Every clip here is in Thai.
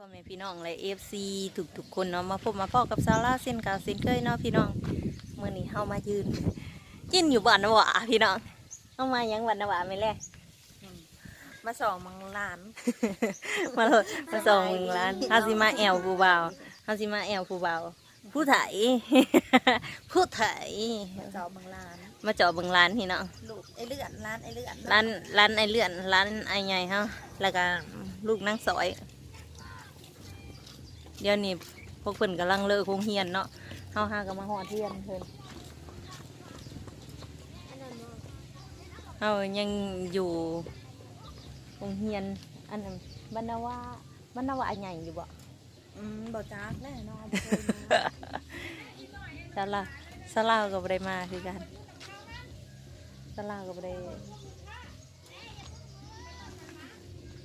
พ่อแม่พี่น้องและเอฟซีทุกทุกๆคนเนาะมาพบมาพ่อกับซาร่าเส้นกาวเส้นเคยเนาะพี่น้องเมื่อนี้เฮามายืนยินอยู่บ้านนวะพี่น้องเฮามายังบ้านนวะไม่แลมาสองมังลาน มาเลยมาส่งร้านเฮาสิมาแอวผู้บ่าวเฮาสิมาแอวผู้บ่าวผู้ไถผู้ไถสองมังลานมาเจาะเบิ่งร้านพี่น้องลูกไอเลื่อนร้านไอเลื่อนร้านร้านไอเลื่อนร้านไอใหญ่เฮาแล้วก็ลูกนางสอย เดี๋ยวนี้พวกเพิ่นกำลังเลิกโรงเรียนเนาะเฮาหาก็มาฮอดเรียนเพิ่นเฮายังอยู่โรงเรียนอันนั้นบรรณาวาบรรณาวาใหญ่อยู่บ่อืมบ่จักแน่นอนซาลาซาลาก็บ่ได้มาคือกันซาลาก็บ่ได้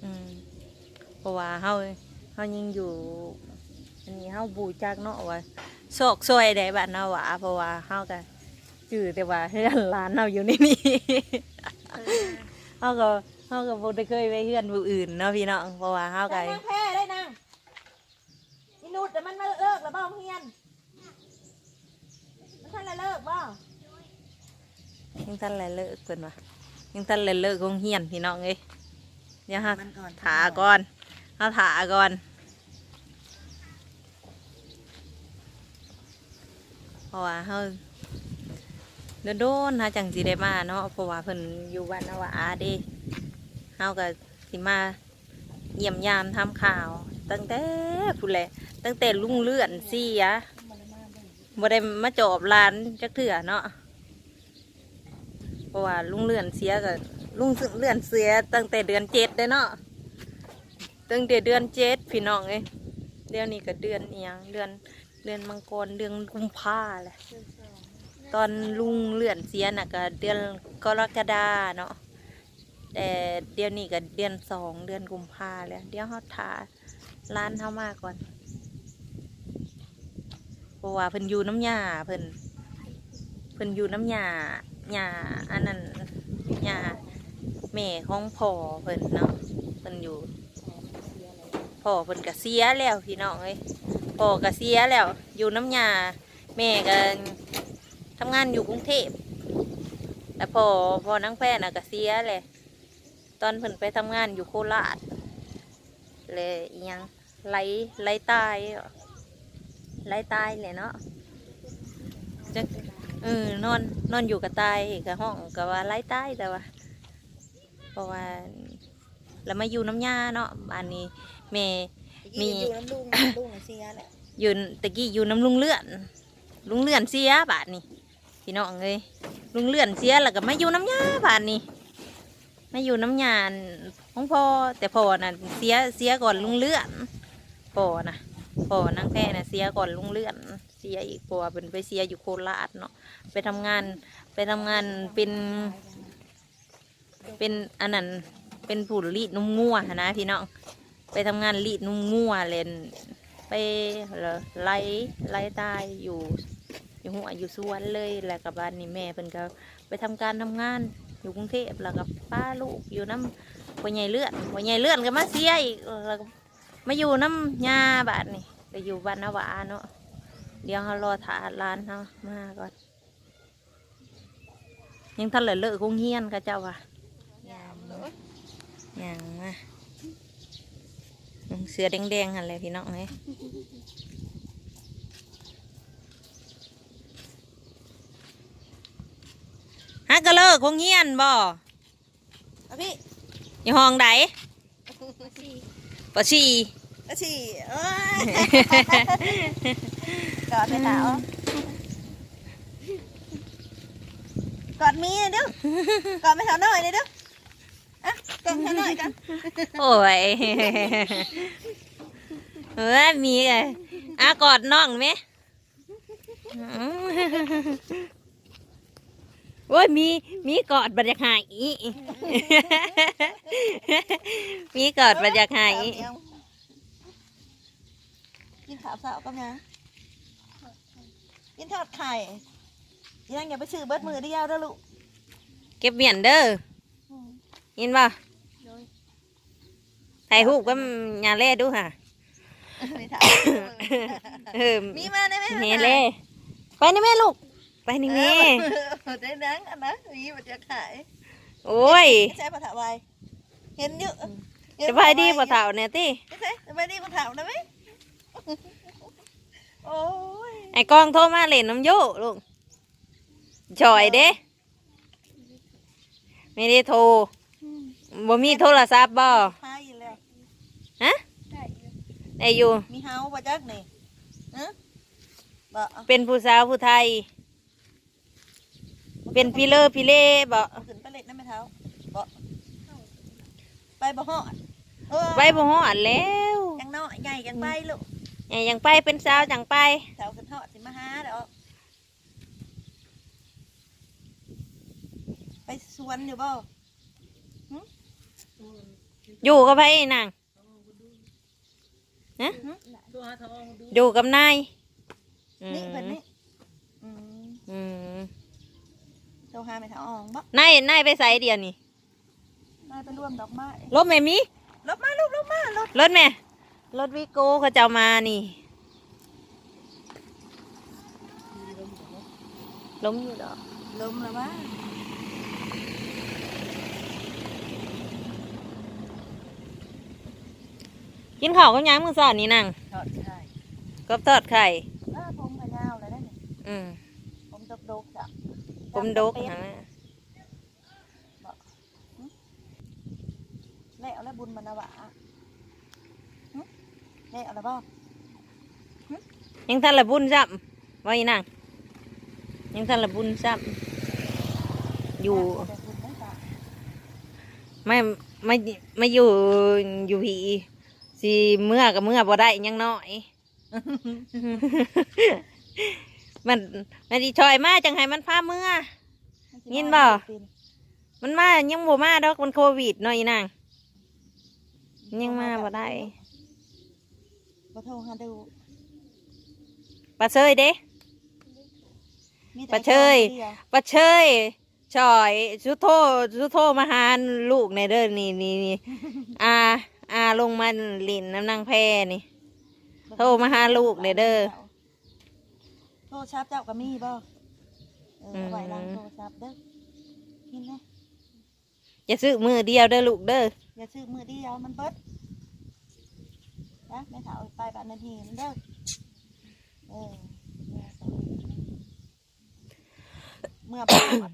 อืมเพราะว่าเฮาเฮายังอยู่อั นนี้เฮาบูจักเนาะว่าโชคซวยได้บ้านเฮาหว่าเพราะว่าเฮาก็จื้อแต่ว่าเฮือนหลานเฮาอยู่ในนี้เฮาก็เฮาก็บ่ได้เคยไปเฮือนผู้อื่นเนาะพี่น้องเพราะว่าเฮาก็ได้นางแพ้ได้นางนี่นุดแต่มันมาเลิกแล้วบ้าเฮียนมันท่านละเลิกบ้ายังทันเลยเลิกเพิ่นว่ายังทันเลยเลิกโรงเรียนพี่น้องเอ้ยเดี๋ยวเฮามันก่อนถาก่อนเฮาถาก่อน เพราะว่าเฮาโดนๆเฮาจังสิได้มาเนาะเพราะว่าเพิ่นอยู่บ้านนาวาเด้เฮาก็สิมาเยี่ยมยามทำข่าว ตั้งแต่ผู้แหละตั้งแต่ลุงเลื่อนเสียบ่ได้มาจอบร้านจักเถื่อเนาะเพราะว่าลุงเลื่อนเสียก็ลุงเลื่อนเสีย ตั้งแต่เดือนเจ็ดเลยเนาะตั้งแต่เดือนเจ็ดพี่น้องเอ้เดี๋ยวนี้ก็เดือนเอียงเดือน เดือนมังกรเดือนกุมภาแหละตอนลุงเลื่อนเสียน่ะก็เดือนกรกฎาเนาะแต่เดี๋ยวนี้ก็เดือนสองเดือนกุมภาแล้วเดี๋ยวเขาถาร้านเข้ามาก่อนเพราะว่าเพิ่นอยู่น้ำยาเพิ่นเพิ่นอยู่น้ำยาหยาอันนั้นหยาแม่ของพ่อเพิ่นเนาะเพิ่นอยู่พ่อเพิ่นก็เสียแล้วพี่น้องเอ้ย พ่อก็เสียแล้ว อยู่น้ำยาแม่ก็ทำงานอยู่กรุงเทพแต่พอพอนั่งแพร่น่ะก็เสียเลยตอนเพิ่นไปทำงานอยู่โคราชเลยยังไหลไหลตายไหลตายเลยเนาะจะเออนอนนอนอยู่กับตายกับห้องกับว่าไหลตายแต่ว่าเพราะว่าแล้วมาอยู่น้ำยาเนาะบ้านนี้แม่ มีมี อยู่น้ำลุงลุงเสียแหละยืนตะกี้อยู่น้ำลุงเลื่อน ลุงเลื่อนเสียบาทนี่พี่น้องเลยลุงเลื่อนเสียแล้วก็มาอยู่น้ำยาบาทนี่มาอยู่น้ำยาของพ่อแต่พ่อน่ะเสียเสียก่อนลุงเลื่อนพ่อนะพ่อนังแพ้น่ะเสียก่อนลุงเลื่อนเสียอีกเพราะว่าเป็นไปเสียอยู่โคราชเนาะไปทำงานไปทำงานเป็นเป็นอันนั้นเป็นผู้รีดนุ่มงัวหั้นนะพี่น้อง ไปทำงานรีดนุ่มงัวเล่นไปหรอไล่ไล่ตายอยู่อยู่หัวอยู่สวนเลยแล้วกับบ้านนี่แม่เพิ่นก็ไปทำการทำงานอยู่กรุงเทพแล้วกับป้าลูกอยู่น้ำหัวใหญ่เลื่อนหัวใหญ่เลื่อนก็มาเสียอีกแล้วก็มาอยู่น้ำยาบ้านนี่ก็อยู่บ้านนาวาเนาะเดี๋ยวเขารอถาร้านเขามาก่อนยังทันเหลยเลิกคงเฮียนค่ะเจ้าว่ะยามเลยอย่างมา เสือแดงๆอะไรพี่น้องเอ้ยฮักกะเลิกคงเงียนบ่เอาพี่อยู่ห้องใดปะชีเอาฉี่เอ้ยกอดไปสาวกอดมีเด้อกอดไปสาวหน่อยเลยเด้อ อะกอดสาวหน่อยกันโอ้ยเฮ้ยมีไงอากอดน้องไหมโอ้ยมีมีกอดบรรยากาศอีมีกอดบรรยากาศอีกินขาวสาวกับยังกินทอดไข่ยังอย่าไปซื้อเบิดมือเดียวเด้อลูกเก็บเมียนเด้อยินป่ะ ถ่ายรูปก็ยาเล่ดูค่ะไม่ถามเออมีมาได้ไหมเห็นเลยไปนี่แม่ลูก ไปนี่แม่เออได้นังอันนะมีมันจะขาย โอ้ยไม่ใช่ปลาถาวายเห็นเยอะสบายดีป่ะเฒ่าเนี่ยติไม่ใช่สบายดีปลาถาวได้ไหมโอ้ย ไอ้กล้องโทรมาเล่นน้ำโยลูกจอยเด้ไม่ได้โทรบ่มีโทรศัพท์บ่พาอยู่แล้ว ฮะไอ้อยู่ มีเฮาบ่จักนี่ฮะบ่เป็นผู้สาวผู้ไทย เป็นพี่เลอพี่เล่บ่เอาขึ้นไปเล็กนั่นไหมเท้าบ่ไปบ่ฮอดเออไปบ่ฮอดแล้วยังน้อยใหญ่ยังไปลูกไอ้ยังไปเป็นสาวจังไปแถวขึ้นฮอดสิมาหาเด้อไปสวนอยู่บ่อยู่กับไผนาง ฮะอยู่กับนายอืมนี่เพิ่นนี่อืมอืมโทรหาแม่เท้าอ่องบ่นายนายไปใส่เดียวนี่นายไปร่วมดอกไม้รถแม่มีลบมาลูกลบมารถรถแม่รถวิโก้เขาจะเอามานี่ล้มอยู่ดอกลมแล้ววะ กินข้าวกับหยังมื้อเช้านี่นางทอดไข่กับทอดไข่หน้าผมก็ยาวเลยนะนี่อืมผมดกดกๆจ้ะผมดกเป็หาแล้วแล้วบุญบรรณวะหึแล้วแล้วบ่ยังทันละบุญซ้ำว่าอีนางยังทันละบุญซ้ำอยู่แต่บุญได้จ้ะไม่ไม่ไม่อยู่อยู่ผี สิเมื่อกับเมื่อบ่ได้ยังน้อย มันมันดีชอยมาจังให้มันพาเมื่อ ยินบ่ มันมายังบ่มาดอกมันโควิดหน่อยนางยังมาบ่ได้บ่โทรหาดูปลาเชยเด้มีแต่ปะเชยดีวปลาเชยชอยสุโทสุโทมาหาลูกในเด้อนี่นี่นี่อาอา ลงมาหลินน้ำนางแพนี่โทรมาหาลูกเลยเด้อ โทรศัพท์เจ้าก็มีบ่เอออืมเอาไว้หลังโทรศัพท์เด้อกินนะจะซื้อมือเดียวเด้อลูกเด้อ อย่าซื้อมือเดียวมันเบิดนะแม่ถาเอาไปบ้านนาทีมันเด้อเออเมื่อบ่ฮอด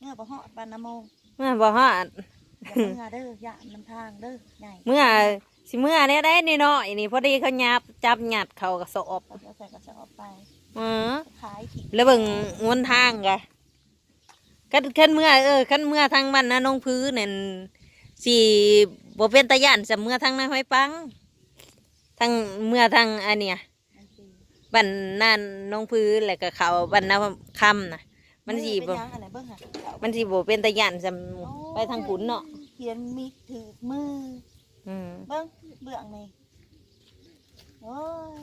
เมื่อบ่ฮอดบ้านนาโมงเมื่อบ่ฮอด อย่าเมื่อเด้อย่านำทางเด้อใหญ่เมื่อสิเมื่อเนี่ยได้นิดหน่อยนี่พอดีเขายับจับหยัดเขากระสอบเราจะใส่กระสอบไปอือขายถิ่แล้วเบิ่งงวนทางกะกันขันเมื่อเออขันเมื่อทางบ้านนาน้องพื้นนั่นสิบ่เป็นตะย่านสำเมื่อทางนาห้อยปังทางเมื่อทางอันเนี้ยมันสิบ้านนานน้องพื้นแล้วก็เขาบ้านนาคำน่ะ มันสิเป็บ่นยังอันไหนเบิ่งค่ะมันสิบ่เป็นตะย่านสำไปทางขุนเนาะเขียนมีถือมือ อืมเบิ่งเบื้องนี่โอ้ย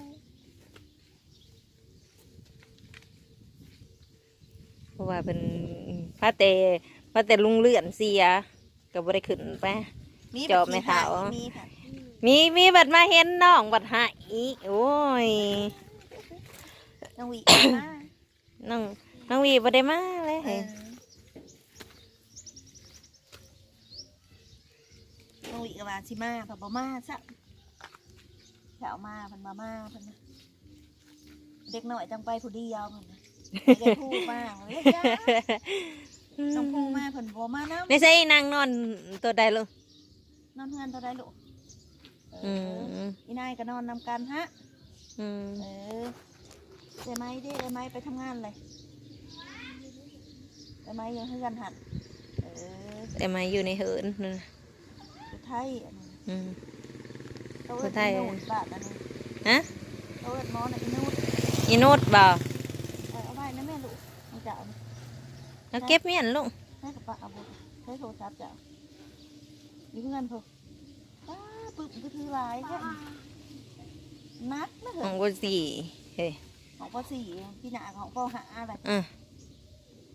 เพราะว่าเป็นพระเตพระเตลุงเลื่อนเสียก็บ่ได้ขึ้นไปมีจอบไหมคะมีค่ะมีมีบัดมาเห็นน้องบัดหายอีกโอ้ยน้องหวีมาน้อง น้องวีบ่ได้มาเลยเออน้องหวีก็มาสิมาเพิ่นบ่มาซะแถวมาเพิ่นบ่มาเพิ่นน่ะเด็กน้อยจังไปผู้เดียวเพิ่นน่ะเด็กผู้มาเฮ้ยจ้าน้องผู้มาเพิ่นบ่มานำไม่ใช่นางนอนตัวใดลูกนอนเฮือนตัวใดลูกเออือมอีนายก็นอนนำกันฮะ อืมเออเดี๋ยวไหมเดิเดี๋ยวไหมไปทำงานเลย เดี๋ยวไหมยังเฮือนหัดเออแต่มาอยู่ในเหินนั่นน่ะอยู่ไทยอันนี้อืมโต๊ะอยู่ไทยอินูดบาทอันนี้ฮะโต๊ะหมอนอินูดอีโนดบ่าเออเอาไว้นะแม่ลูกมันจะเอาเอาเก็บเมียนลูกให้กับป้าเอาบุใช้โทรศัพท์จะเอาอยู่เพื่อนพอป้าปึ๊บก็ถือหลายแค่นักนะเหขรองอบ่สี่เฮ้ยของปอสี่พี่หนาของปอหาอะไรอือ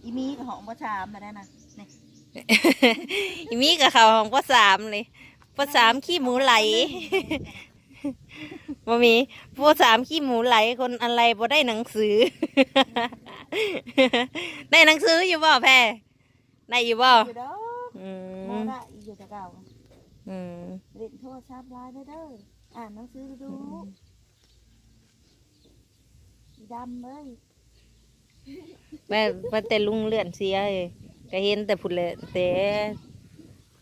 อีมีกับของปอชามมาได้นะนี่อีมีกับเขาของพ่อสามเลยพ่อสามขี้หมูไหลบ่มีพวกสามขี้หมูไหลคนอะไรบ่ได้หนังสือ ได้หนังสืออยู่บ่แพรได้อยู่บ่อยู่เด้ออืโมมได้อยู่แต่เก่าอืมเล่นโทรศัพท์ไลน์เด้อเด้ออ่านหนังสือดูดำเลย แม่ว่าแต่ลุงเลื่อนเสียเอ้ยก็เห็นแต่พุ่นเลยแต่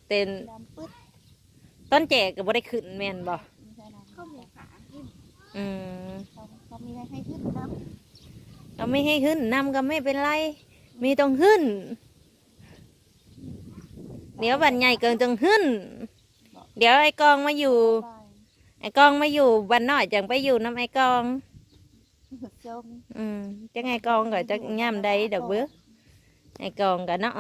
เต้นดำปึ๊ดต้นแจกก็บ่ได้ขึ้นแม่นบ่ไม่ใช่ดำเขามีขาอืมเขาเขามีอะไรให้ขึ้นดก็ไม่ให้ขึ้นนำก็ไม่เป็นไรมีต้องขึ้น เดี๋ยวบันใหญ่เกินต้องขึ้น เดี๋ยวไอ้กองมาอยู่ำไปไอ้กองมาอยู่บันน้อยจังไปอยู่น้ำไอ้กอง หดจมอืมจังไอ้กองก็จะย่ำใดดอกเบื้อไอ้กองก็เนาะ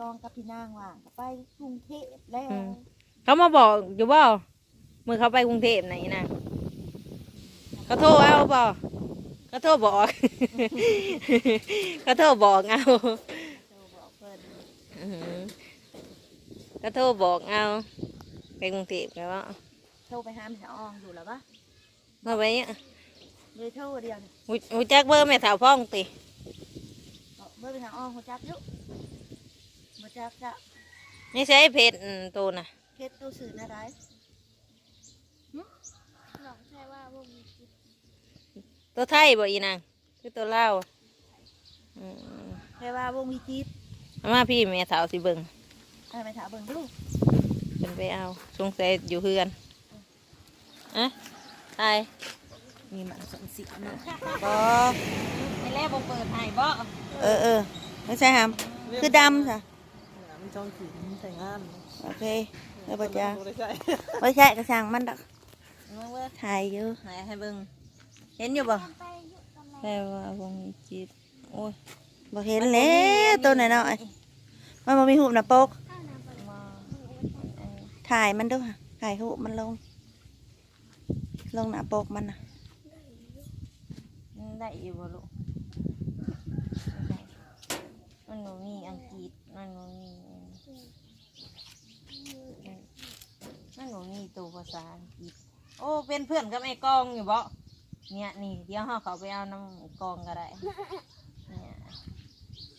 กองกับพี่นางว่างก็ไปกรุงเทพแล้วอืมเขามาบอกอยู่บ่มือเขาไปกรุงเทพไหนนะเขาโทรเอาบ่เขาโทรบอกเขาโทรบอกเอาโทรบอกเพิ่นอืมเขาโทรบอกเอาไปกรุงเทพแล้วโทรไปหาแม่อองอยู่แล้วปะมาไปเนี่ย เลยโทรเดียวนี่หูหูจักเบอร์แม่สาวพ่องติบอกเมื่อไปหาอองหัวจักอยุหัวจักจะนี่ใช้เพจอืมตัวน่ะเพชรตัวสื่ออะไรหลองใช่ว่าบ่มีจิตตัวไทยบ่อีนางคือตัวลาวอะอืมแค่ว่าวงมีจิตเอามาพี่แม่สาวสิเบิ่งให้ไปถามเบิ่งดูเป็นไปเอาสงสัยอยู่เพื่อนอะไทย มีหมันสนสิเนาะบอไม่แล่บ่เปิดให้บ่เออเออไม่ใช่หามคือดำค่ะมันจองขีดมันใส่งานโอเคเออปะจ้าบ่ได้ใส่ไม่ใช่กระชังมันดอกมาเบิ่งถ่ายอยู่ให้ให้เบิ่งเห็นอยู่บ่ไปอยู่ตำแหน่งแปลว่าบ่มีจิตโอ้ยบอกเห็นแล้วตัวไหนอยๆมันบ่มีหูปหนะปกข้าวน้ำปลามาถ่ายมันด้วยค่ะถ่ายหูปมันลง ลงหน้าปกมันนะ ได้อยู่บ่ลูกมันบ่มีอังกฤษมันบ่มีมันบ่มีตัวภาษาอังกฤษ โอ้ เป็นเพื่อนกับไอ้กองอยู่บ่เนี่ยนี่เดี๋ยวเฮาเขาไปเอาน้ำกองก็ได้ เนี่ย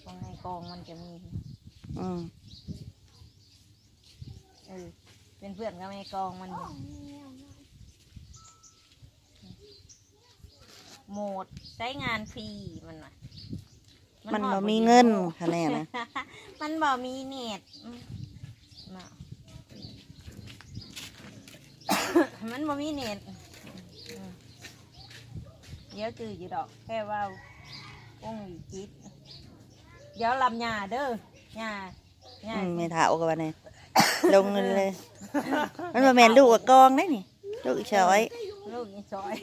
ของไอ้กองมันจะมีอืมเออเป็นเพื่อนกับไอ้กองมันอยู่ มีแนวหน่อย โหมดใช้งานฟรีมันน่ะมันฮอบ่ดมีอยู่เงินโลกคะแนนนะ มันบ่มีเน็ตอืมน่ะมันบ่มีเน็ตอืมเดี๋ยวจืออยู่ดอก แค่ว่าวงหลีจิต เดี๋ยวลำหญ้าเด้อหญ้าหญ้าอืมไม่เท่ากับวันนี้ลงเงินเลย มันมาแม่นลูกกับกองได้นี่ ลูกอีเฉอย ลูกอีซอย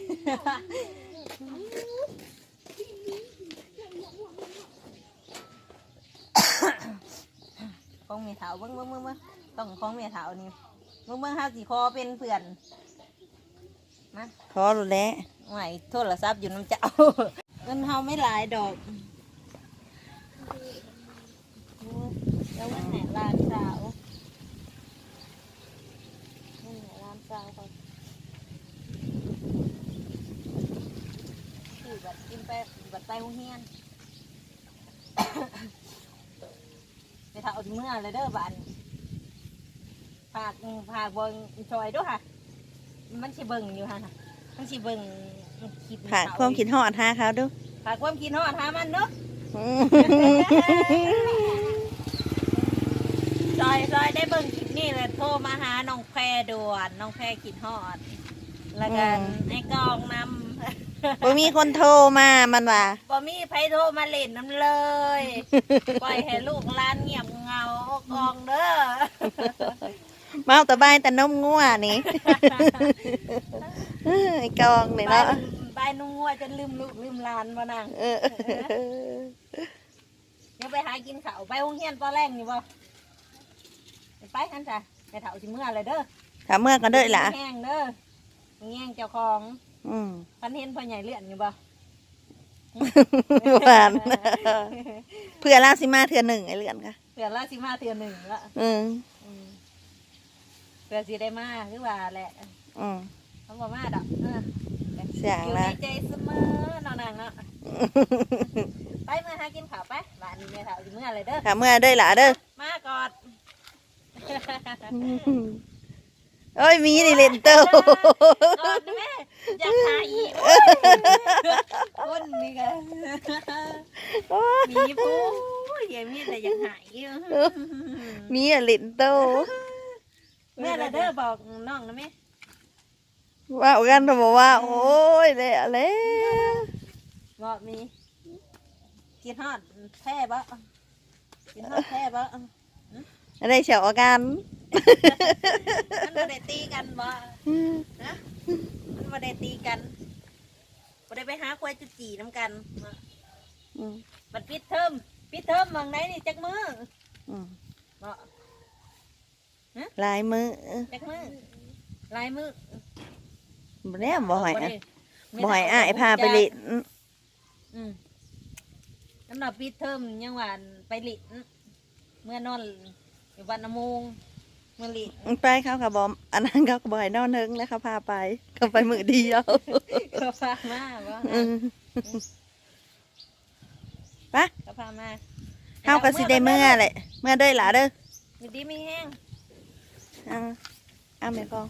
ของเมถาเบิ้งเบิ้งเบิ้งเบิ้งต้องของเมถาวนี่เบิ้งเบิ้งห้าสีคอเป็นเพื่อนขอรู้แล้วไหวโทษละทรัพท์อยู่น้ำเจ้าเงินเฮาไม่หลายดอกแล้ววันไหนลานสาววันไหนลานสาวเขาคือบัดกินไปบัดไปโรงเรียน ไปเถาถึงเมื่อเลยเด้อบ้านผากผากบนชอยด้วยค่ะ มันสิเบิ่งอยู่ฮะมันสิเบิ่งคลิปผ่านความคิดฮอดหาเขาดูผากความคิดฮอดหามันเนาะอืมซอยซอยได้เบิ่งคลิปนี่เลยโทรมาหาน้องแพรด่วนน้องแพรคิดฮอด แล้วกันไอ้กองนำ บ่มีคนโทรมามันว่า บ่มีไผโทรมาเล่นน้ำเลย ปล่อยให้ลูกหลานเงียบเหงากองเด้อเมาแต่บายแต่นมงัวนี่ไอ้กองนี่ไปเนาะไปนุ่งวัวจนลืมลูกลืมหลานมานั่งเออเดี๋ยวไปหากินข้าวไปโรงเรียนตอนแรกนี่บ่ไปกันจ้ะไปเถาสิเมื่อเลยเด้อถามเมื่อกันเด้อล่ะ แห้งเด้อแห้งเจ้าของ อืมพันเห็นพ่อใหญ่เลื่อนอยู่บ่หวานเพื่อลาสิมาเทื่อหนึ่งไอ้เลือนค่ะเผื่อละสิมาเทือหนึ่งละอืมอืมเผื่อสิได้มาคือว่าแหละอืมเขาบอกมาดอกเออเสียงอยู่ละในใจเสมอนอนนางเนาะไปเมื่อหากินข้าวไปบ้านนี้แม่เฒ่าสิเมื่ออะไรเด้อ ค่ะเมื่อเด้อหล่ะเด้อ มาก่อน เอ้ยมีนี่เล่นเต้าก่อนนะแม่อยากหาอีกคนนี่กันมีปูเยังมีแต่อยากหายมีอะเล่นเต้าแม่ละเด้อบอกน้องนะแม่ว่ากันบอกว่า โอ้ยเลยอะไรบอกมีกินฮอดแท้บ่กินฮอดแท้บ่อะไรเฉียวกัน มันบ่ได้ตีกันบ่นะมันบ่ได้ตีกันบ่ได้ไปหาควายจุจีน้ำกันอืมบัดปิดเทอมปิดเทอมมองไหนนี่จักมืออืมบ่ลายมือจักมือลายมือบ่แน่บ่อยได้อะบ่อยอ้ายพาไปเล่นอืมสำหรับปิดเทอมยังหวานไปลินเมื่อนอนอยู่บ้านน้ำมูงเมื่อลินไปเขากับบอมอันนั้นเขาก็บ่อยนอนเนึงแล้วเขาพาไปเขาไปมือเดียวเขาพามาบ่อืมเขาพามาเขาก็สิได้เมื่อแหละเมื่อเด้อหล่ะเด้อมีดีมีแห้งอ่าเอาแม่กอง